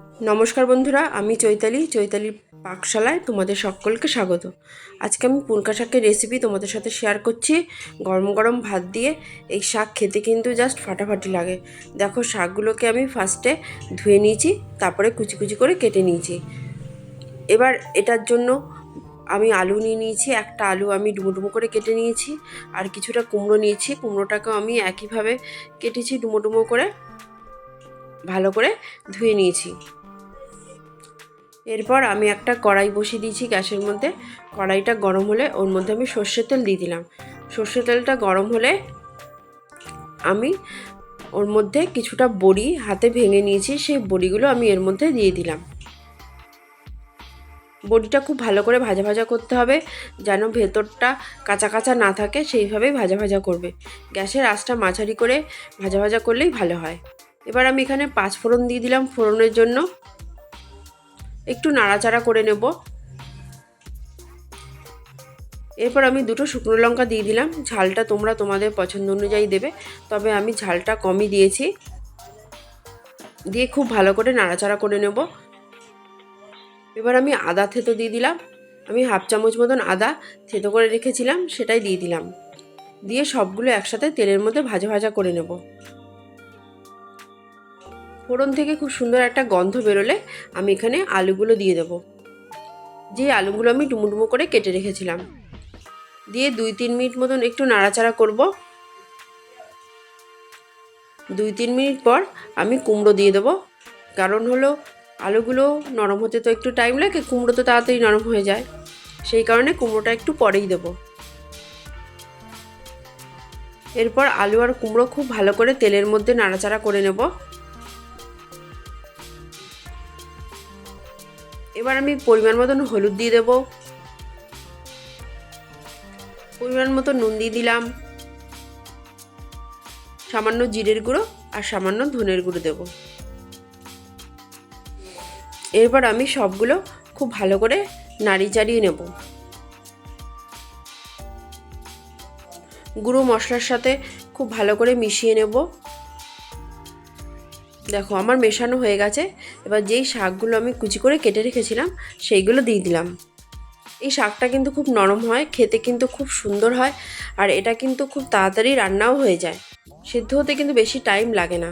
নমস্কার বন্ধুরা, আমি চৈতালি, চৈতালির পাকশালায় তোমাদের সকলকে স্বাগত। আজকে আমি পুলকা শাকের রেসিপি তোমাদের সাথে শেয়ার করছি। গরম গরম ভাত দিয়ে এই শাক খেতে কিন্তু জাস্ট ফাটাফাটি লাগে। দেখো, শাকগুলোকে আমি ফার্স্টে ধুয়ে নিয়েছি, তারপরে কুচি কুচি করে কেটে নিয়েছি। এবার এটার জন্য আমি আলু নিয়ে নিয়েছি, একটা আলু আমি ডুমো ডুমো করে কেটে নিয়েছি, আর কিছুটা কুমড়ো নিয়েছি। কুমড়োটাকেও আমি একইভাবে কেটেছি ডুমো ডুমো করে। ভালো করে ধুয়ে নিয়েছি। এরপর আমি একটা কড়াই বসিয়ে দিয়েছি গ্যাসের মধ্যে। কড়াইটা গরম হলে ওর মধ্যে আমি সর্ষের তেল দিয়ে দিলাম। সর্ষের তেলটা গরম হলে আমি ওর মধ্যে কিছুটা বড়ি হাতে ভেঙে নিয়েছি, সেই বড়িগুলো আমি এর মধ্যে দিয়ে দিলাম। বড়িটা খুব ভালো করে ভাজা ভাজা করতে হবে, যেন ভেতরটা কাঁচা কাঁচা না থাকে, সেইভাবেই ভাজা ভাজা করবে। গ্যাসের আঁচটা মাঝারি করে ভাজা ভাজা করলেই ভালো হয়। এবার আমি এখানে পাঁচ ফোড়ন দিয়ে দিলাম, ফোড়নের জন্য একটু নাড়াচাড়া করে নেব। এরপর আমি দুটো শুকনো লঙ্কা দিয়ে দিলাম, ঝালটা তোমরা তোমাদের পছন্দ অনুযায়ী দেবে, তবে আমি ঝালটা কমই দিয়েছি। দিয়ে খুব ভালো করে নাড়াচাড়া করে নেব। এবার আমি আদা থেতো দিয়ে দিলাম, আমি হাফ চামচ মতন আদা থেতো করে রেখেছিলাম, সেটাই দিয়ে দিলাম। দিয়ে সবগুলো একসাথে তেলের মধ্যে ভাজা ভাজা করে নেব। ফোড়ন থেকে খুব সুন্দর একটা গন্ধ বেরোলে আমি এখানে আলুগুলো দিয়ে দেবো। যে আলুগুলো আমি ডুমো করে কেটে রেখেছিলাম। দিয়ে দুই তিন মিনিট মতন একটু নাড়াচাড়া করব। দুই তিন মিনিট পর আমি কুমড়ো দিয়ে দেবো। কারণ হলো আলুগুলো নরম হতে তো একটু টাইম লাগে, কুমড়ো তো তাড়াতাড়ি নরম হয়ে যায়। সেই কারণে কুমড়োটা একটু পরেই দেবো। এরপর আলু আর কুমড়ো খুব ভালো করে তেলের মধ্যে নাড়াচাড়া করে নেব। এবার আমি পরিমাণ মতন হলুদ দিয়ে দেব। পরিমাণ মতো নুন দিয়ে দিলাম। সামান্য জিরের গুঁড়ো আর সামান্য ধনের গুঁড়ো দেব। এরপর আমি সবগুলো খুব ভালো করে নাড়ি চাড়িয়ে নেব। গুঁড়ো মশলার সাথে খুব ভালো করে মিশিয়ে নেব। দেখো, আমার মেশানো হয়ে গেছে। এবার যেই শাকগুলো আমি কুচি করে কেটে রেখেছিলাম, সেইগুলো দিয়ে দিলাম। এই শাকটা কিন্তু খুব নরম হয়, খেতে কিন্তু খুব সুন্দর হয়, আর এটা কিন্তু খুব তাড়াতাড়ি রান্নাও হয়ে যায়। সিদ্ধ হতে কিন্তু বেশি টাইম লাগে না।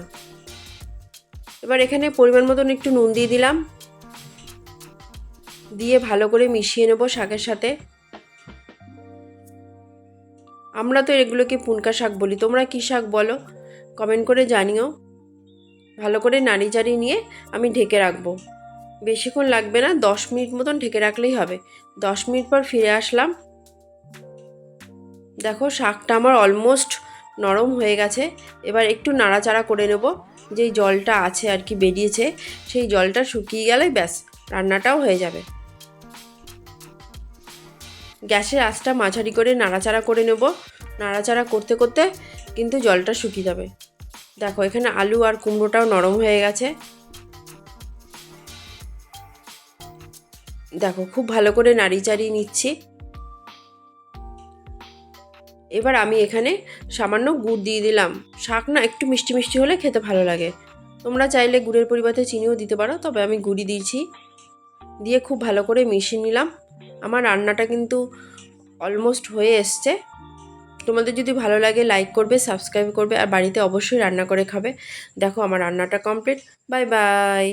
এবার এখানে পরিমাণ মতন একটু নুন দিয়ে দিলাম। দিয়ে ভালো করে মিশিয়ে নেব শাকের সাথে। আমরা তো এগুলোকে পুনকা শাক বলি, তোমরা কী শাক বলো? কমেন্ট করে জানিও। ভালো করে নাড়ি চাড়ি নিয়ে আমি ঢেকে রাখব। বেশিক্ষণ লাগবে না, দশ মিনিট মতন ঢেকে রাখলেই হবে। দশ মিনিট পর ফিরে আসলাম। দেখো, শাকটা আমার অলমোস্ট নরম হয়ে গেছে। এবার একটু নাড়াচাড়া করে নেব। যেই জলটা আছে আর কি বেরিয়েছে, সেই জলটা শুকিয়ে গেলে ব্যাস, রান্নাটাও হয়ে যাবে। গ্যাসের আঁচটা মাঝারি করে নাড়াচাড়া করে নেব। নাড়াচাড়া করতে করতে কিন্তু জলটা শুকিয়ে যাবে। দেখো, এখানে আলু আর কুমড়োটাও নরম হয়ে গেছে। দেখো, খুব ভালো করে নাড়ি চাড়িয়ে নিচ্ছি। এবার আমি এখানে সামান্য গুড় দিয়ে দিলাম। শাক না একটু মিষ্টি মিষ্টি হলে খেতে ভালো লাগে। তোমরা চাইলে গুড়ের পরিবর্তে চিনিও দিতে পারো, তবে আমি গুড়ি দিয়েছি। দিয়ে খুব ভালো করে মিশিয়ে নিলাম। আমার রান্নাটা কিন্তু অলমোস্ট হয়ে এসছে। তোমাদের যদি ভালো লাগে লাইক করবে সাবস্ক্রাইব করবে, আর বাড়িতে অবশ্যই রান্না করে খাবে। দেখো আমার রান্নাটা কমপ্লিট বাই বাই